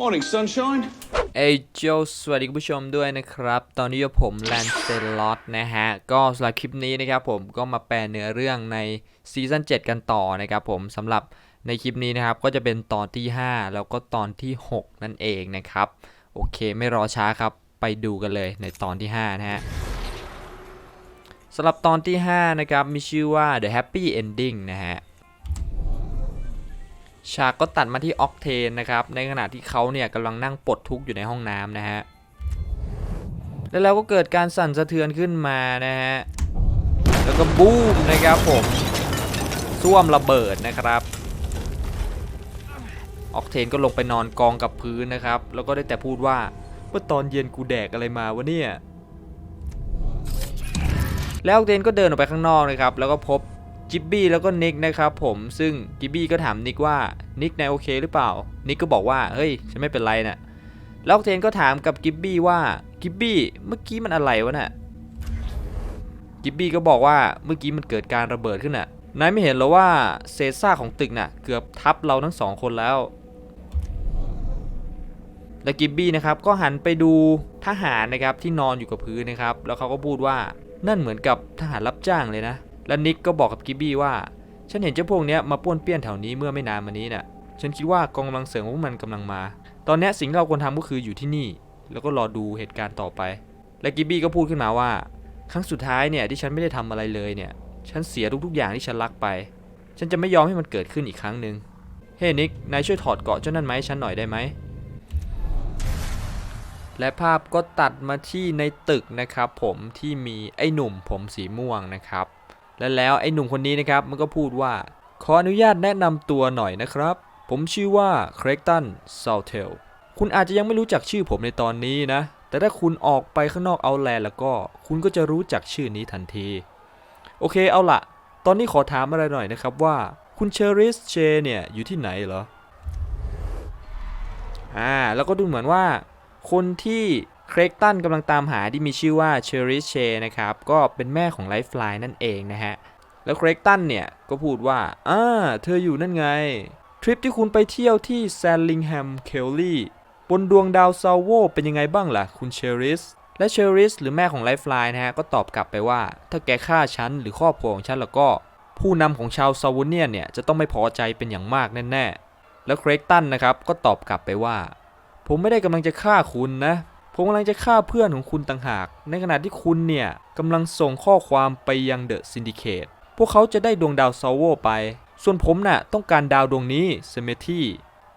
Morning, sunshine. เอยโจสวัสดีคุณผู้ชมด้วยนะครับ ตอนนี้ผมแลนเซลอตนะฮะ ก็สำหรับคลิปนี้นะครับผมก็มาแปลเนื้อเรื่องในซีซั่น7 กันต่อนะครับผมสำหรับในคลิปนี้นะครับก็จะเป็นตอนที่ 5 แล้วก็ตอนที่ 6 นั่นเองนะครับ โอเคไม่รอช้าครับไปดูกันเลยในตอนที่ 5 นะฮะสำหรับตอนที่ 5 นะครับ มีชื่อว่า The Happy Ending นะฮะ ฉากก็ตัดมาที่ออกเทนนะครับ ในขณะที่เขาเนี่ยกำลังนั่งปลดทุกข์อยู่ในห้องน้ำนะฮะ แล้วเราก็เกิดการสั่นสะเทือนขึ้นมานะฮะ แล้วก็บูมนะครับผมซ่วมระเบิดนะครับ ออกเทนก็ลงไปนอนกองกับพื้นนะครับ แล้วก็ได้แต่พูดว่าเมื่อตอนเย็นกูแดกอะไรมาวะเนี่ย แล้วออกเทนก็เดินออกไปข้างนอกนะครับ แล้วก็พบ จิบบี้แล้วก็นิกนะครับผมซึ่งจิบบี้ก็ถามนิกว่านิกนายโอเคหรือเปล่า นิกก็บอกว่าเฮ้ยฉันไม่เป็นไรนะ่ะแล้วออกเทนก็ถามกับกิบบี้ว่ากิบบี้เมื่อกี้มันอะไรวะน่ะกิบบี้ก็บอกว่าเมื่อกี้มันเกิดการระเบิดขึ้นน่ะนายไม่เห็นเหรอว่าเศษซากของตึกน่ะเกือบทับเราทั้งสองคนแล้วและกิบบี้นะครับก็หันไปดูทหารนะครับที่นอนอยู่กับพื้นนะครับ แล้วเขาก็พูดว่านั่นเหมือนกับทหารรับจ้างเลยนะ และนิกก็บอกกับกิบบี้ว่า ฉันเห็นเจ้าพวกเนี้ยมาป้วนเปี้ยนแถวนี้เมื่อไม่นานมานี้น่ะ ฉันคิดว่ากองกำลังเสริมพวกมันกำลังมา ตอนนี้สิ่งที่เราควรทำก็คืออยู่ที่นี่ แล้วก็รอดูเหตุการณ์ต่อไป และกิบบี้ก็พูดขึ้นมาว่า ครั้งสุดท้ายเนี่ยที่ฉันไม่ได้ทำอะไรเลยเนี่ย ฉันเสียทุกๆอย่างที่ฉันรักไป ฉันจะไม่ยอมให้มันเกิดขึ้นอีกครั้งหนึ่งเฮ้นิก นายช่วยถอดเกาะเจ้านั่นไหมให้ฉันหน่อยได้ไหม และภาพก็ตัดมาที่ในตึกนะครับผมที่มีไอ้หนุ่มผมสีม่วงนะครับ และแล้วไอ้หนุ่มคนนี้นะครับมันก็พูดว่า ขออนุญาตแนะนำตัวหน่อยนะครับ ผมชื่อว่าเครกตันซาวเทลคุณอาจจะยังไม่รู้จักชื่อผมในตอนนี้นะ แต่ถ้าคุณออกไปข้างนอกเอาแลนแล้วก็ คุณก็จะรู้จักชื่อนี้ทันที โอเคเอาละตอนนี้ขอถามอะไรหน่อยนะครับว่า คุณเชอริสเชเนี่ยอยู่ที่ไหนเหรออ่าแล้วก็ดูเหมือนว่า คนที่ เครกตันกำลังตามหาที่มีชื่อว่าเชอริสเชนะครับ ก็เป็นแม่ของไลฟ์ไลน์นั่นเองนะฮะ แล้วเครกตันเนี่ยก็พูดว่าอ่าเธออยู่นั่นไง ทริปที่คุณไปเที่ยวที่แซนลิงแฮมเคลลี่บนดวงดาวซาวโวเป็นยังไงบ้างล่ะ คุณเชอริส และเชอริสหรือแม่ของไลฟ์ไลน์นะฮะ ก็ตอบกลับไปว่า ถ้าแกฆ่าฉันหรือครอบครัวของฉันแล้วก็ ผู้นำของชาวซาวเนียเนี่ยจะต้องไม่พอใจเป็นอย่างมากแน่ๆแล้วเครกตันนะครับก็ตอบกลับไปว่า ผมไม่ได้กำลังจะฆ่าคุณนะ ผมกำลังจะฆ่าเพื่อนของคุณต่างหาก ในขณะที่คุณเนี่ยกำลังส่งข้อความไปยังเดอะซินดิเคตพวกเขาจะได้ดวงดาวซาโวไป ส่วนผมน่ะต้องการดาวดวงนี้เซเมที่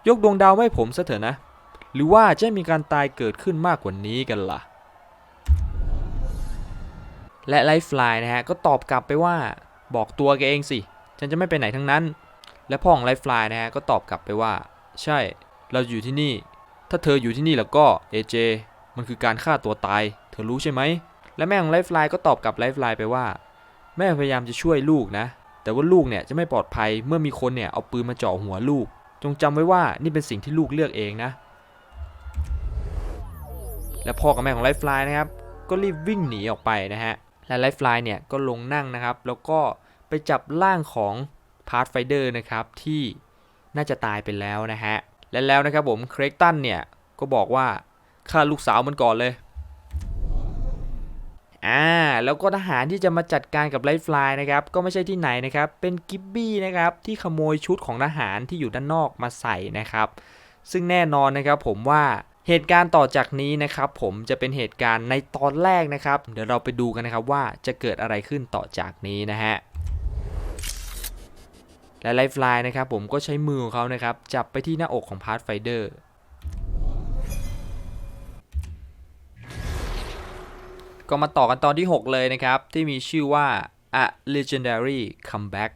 ยกดวงดาวมาให้ผมซะเถอะนะ หรือว่าจะมีการตายเกิดขึ้นมากกว่านี้กันล่ะ และไลฟ์ไลน์นะฮะก็ตอบกลับไปว่าบอกตัวแกเองสิ ฉันจะไม่ไปไหนทั้งนั้น และพ่อของไลฟ์ไลน์นะฮะก็ตอบกลับไปว่า ใช่ เราอยู่ที่นี่ ถ้าเธออยู่ที่นี่แล้วก็เอเจ มันคือการฆ่าตัวตาย เธอรู้ใช่ไหม และแม่ของไลฟ์ไลน์ก็ตอบกลับไลฟ์ไลน์ไปว่า แม่พยายามจะช่วยลูกนะ แต่ว่าลูกเนี่ยจะไม่ปลอดภัยเมื่อมีคนเนี่ยเอาปืนมาเจาะหัวลูก จงจำไว้ว่านี่เป็นสิ่งที่ลูกเลือกเองนะ และพ่อกับแม่ของไลฟ์ไลน์นะครับ ก็รีบวิ่งหนีออกไปนะฮะ และไลฟ์ไลน์เนี่ยก็ลงนั่งนะครับ แล้วก็ไปจับร่างของพาร์ทไฟเดอร์นะครับที่น่าจะตายไปแล้วนะฮะ และแล้วนะครับผม เครกตันเนี่ยก็บอกว่า ฆ่าลูกสาวมันก่อนเลย อ่า แล้วก็ทหารที่จะมาจัดการกับไลฟ์ไลน์นะครับ ก็ไม่ใช่ที่ไหนนะครับ เป็นกิบบี้นะครับ ที่ขโมยชุดของทหารที่อยู่ด้านนอกมาใส่นะครับ ซึ่งแน่นอนนะครับผมว่าเหตุการณ์ต่อจากนี้นะครับผมจะเป็นเหตุการณ์ในตอนแรกนะครับ เดี๋ยวเราไปดูกันนะครับว่าจะเกิดอะไรขึ้นต่อจากนี้นะฮะและไลฟ์ไลน์นะครับผมก็ใช้มือของเขานะครับจับไปที่หน้าอกของพาร์ทไฟเดอร์ ก็มาต่อกันตอนที่ 6 เลยนะครับ ที่มีชื่อว่า A Legendary Comeback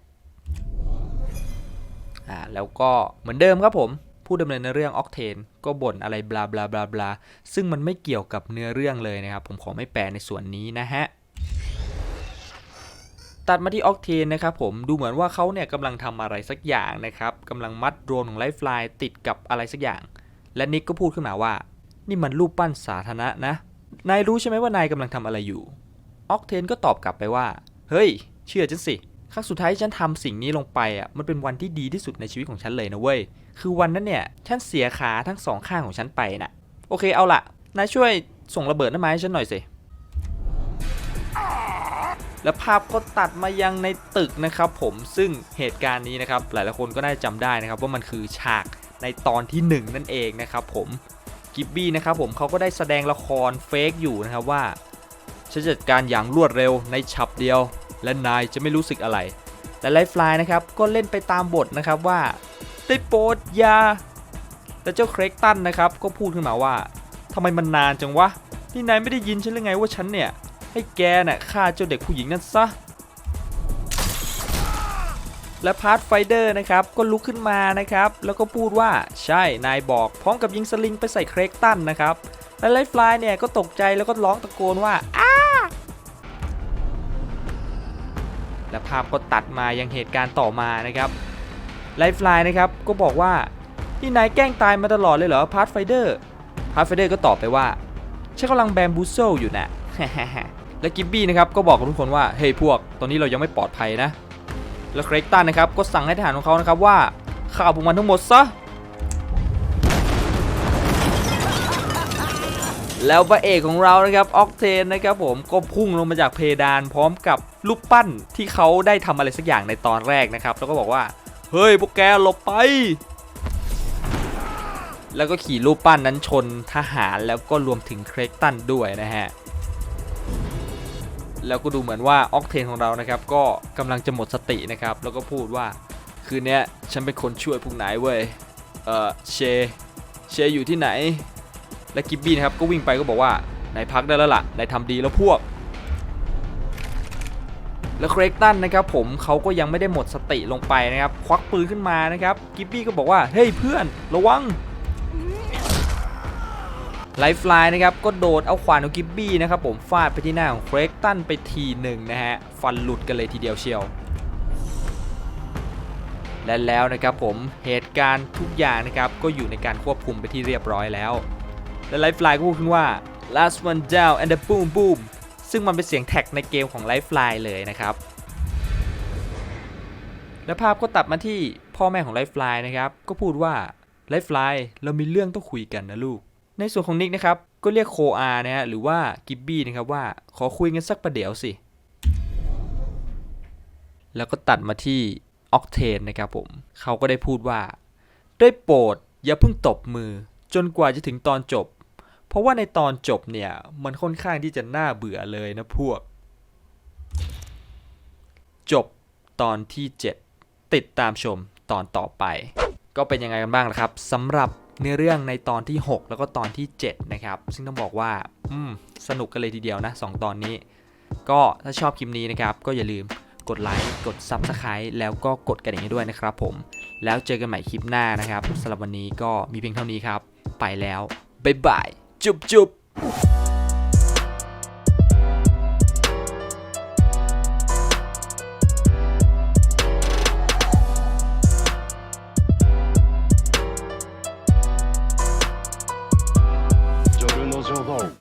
อ่าแล้วก็เหมือนเดิมครับผม ผู้ดำเนินเรื่องออกเทนก็บ่นอะไรบลาบลาบลาบลาซึ่งมันไม่เกี่ยวกับเนื้อเรื่องเลยนะครับ ผมขอไม่แปลในส่วนนี้นะฮะตัดมาที่ออกเทนนะครับผมดูเหมือนว่าเขาเนี่ยกำลังทำอะไรสักอย่างนะครับกำลังมัดโดรนของไลฟ์ไลน์ติดกับอะไรสักอย่าง และนิกก็พูดขึ้นมาว่า นี่มันรูปปั้นสาธารณะนะ นายรู้ใช่ไหมว่านายกำลังทำอะไรอยู่ ออกเทนก็ตอบกลับไปว่า เฮ้ย เชื่อฉันสิ ครั้งสุดท้ายที่ฉันทำสิ่งนี้ลงไปอะ มันเป็นวันที่ดีที่สุดในชีวิตของฉันเลยนะเว้ย คือวันนั้นเนี่ย ฉันเสียขาทั้งสองข้างของฉันไปน่ะ โอเคเอาละนายช่วยส่งระเบิดน้ำมาให้ฉันหน่อยสิ แล้วภาพก็ตัดมายังในตึกนะครับผม ซึ่งเหตุการณ์นี้นะครับ หลายๆคนก็ได้จำได้นะครับว่ามันคือฉากในตอนที่ 1 นั่นเองนะครับผม กิบบี้นะครับผมเขาก็ได้แสดงละครเฟกอยู่นะครับว่าฉันจัดการอย่างรวดเร็วในฉับเดียว และนายจะไม่รู้สึกอะไรแต่ไลฟ์ฟลายนะครับก็เล่นไปตามบทนะครับว่าได้โปรดยาแต่เจ้าเครกตันนะครับก็พูดขึ้นมาว่าทำไมมันนานจังวะนี่นายไม่ได้ยินฉันหรือไงว่าฉันเนี่ยให้แกน่ะฆ่าเจ้าเด็กผู้หญิงนั่นซะ และพาร์ทไฟเดอร์นะครับก็ลุกขึ้นมานะครับแล้วก็พูดว่าใช่นายบอก พร้อมกับยิงสลิงไปใส่เครกตันนะครับและไลฟ์ฟลายเนี่ยก็ตกใจแล้วก็ร้องตะโกนว่าอ้าและภาพก็ตัดมายังเหตุการณ์ต่อมานะครับไลฟ์ฟลายนะครับก็บอกว่านี่นายแกล้งตายมาตลอดเลยเหรอพาร์ทไฟเดอร์พาร์ทไฟเดอร์ก็ตอบไปว่าฉันกำลังแบมบูโซอยู่น่ะและกิบบี้นะครับก็บอกกับทุกคนว่าเฮ้ยพวกตอนนี้เรายังไม่ปลอดภัยนะ แล้วเครกตันนะครับก็สั่งให้ทหารของเขานะครับว่าฆ่าพวกมันทั้งหมดซะ แล้วพระเอกของเรานะครับออกเทนนะครับผมก็พุ่งลงมาจากเพดานพร้อมกับรูปปั้นที่เขาได้ทำอะไรสักอย่างในตอนแรกนะครับ แล้วก็บอกว่าเฮ้ยพวกแกหลบไป แล้วก็ขี่รูปปั้นนั้นชนทหารแล้วก็รวมถึงเครกตันด้วยนะฮะ แล้วก็ดูเหมือนว่าออกเทนของเรานะครับก็กำลังจะหมดสตินะครับแล้วก็พูดว่าคืนนี้ฉันเป็นคนช่วยพวกนายเว้ยเออเชเชอยู่ที่ไหน และกิบบี้นะครับก็วิ่งไปก็บอกว่านายพักได้แล้วล่ะนายทำดีแล้วพวก แล้วเครกตันนะครับผมเขาก็ยังไม่ได้หมดสติลงไปนะครับ ควักปืนขึ้นมานะครับ กิบบี้ก็บอกว่าเฮ้ยเพื่อนระวัง ไลฟ์ฟลายนะครับก็โดดเอาขวานของกิบบี้นะครับผมฟาดไปที่หน้าของเครกตันไปทีหนึ่งนะฮะฟันหลุดกันเลยทีเดียวเชียว และแล้วนะครับผมเหตุการณ์ทุกอย่างนะครับก็อยู่ในการควบคุมไปที่เรียบร้อยแล้ว และไลฟ์ฟลายก็พูดขึ้นว่า last one down and the boom boom ซึ่งมันเป็นเสียงแท็กในเกมของไลฟ์ฟลายเลยนะครับและภาพก็ตัดมาที่พ่อแม่ของไลฟ์ฟลายนะครับก็พูดว่าไลฟ์ฟลายเรามีเรื่องต้องคุยกันนะลูก ในส่วนของนิกนะครับก็เรียกโคอานะฮะหรือว่ากิบบี้นะครับว่าขอคุยกันสักประเดี๋ยวสิ แล้วก็ตัดมาที่ออกเทนนะครับผมเขาก็ได้พูดว่า ได้โปรดอย่าเพิ่งตบมือ จนกว่าจะถึงตอนจบ เพราะว่าในตอนจบเนี่ยมันค่อนข้างที่จะน่าเบื่อเลยนะพวก จบตอนที่ 7 ติดตามชมตอนต่อไป ก็เป็นยังไงกันบ้างล่ะครับสำหรับ เนื้อเรื่องในตอนที่ 6 แล้วก็ตอนที่ 7 นะครับ ซึ่งต้องบอกว่าอืมสนุกกันเลยทีเดียวนะ 2 ตอนนี้ ก็ถ้าชอบคลิปนี้นะครับ ก็อย่าลืมกดไลค์กด Subscribe แล้วก็กดกระดิ่งให้ด้วยนะครับผม แล้วเจอกันใหม่คลิปหน้านะครับสำหรับวันนี้ก็มีเพียงเท่านี้ครับ ไปแล้ว บ๊ายบาย จุบจุบ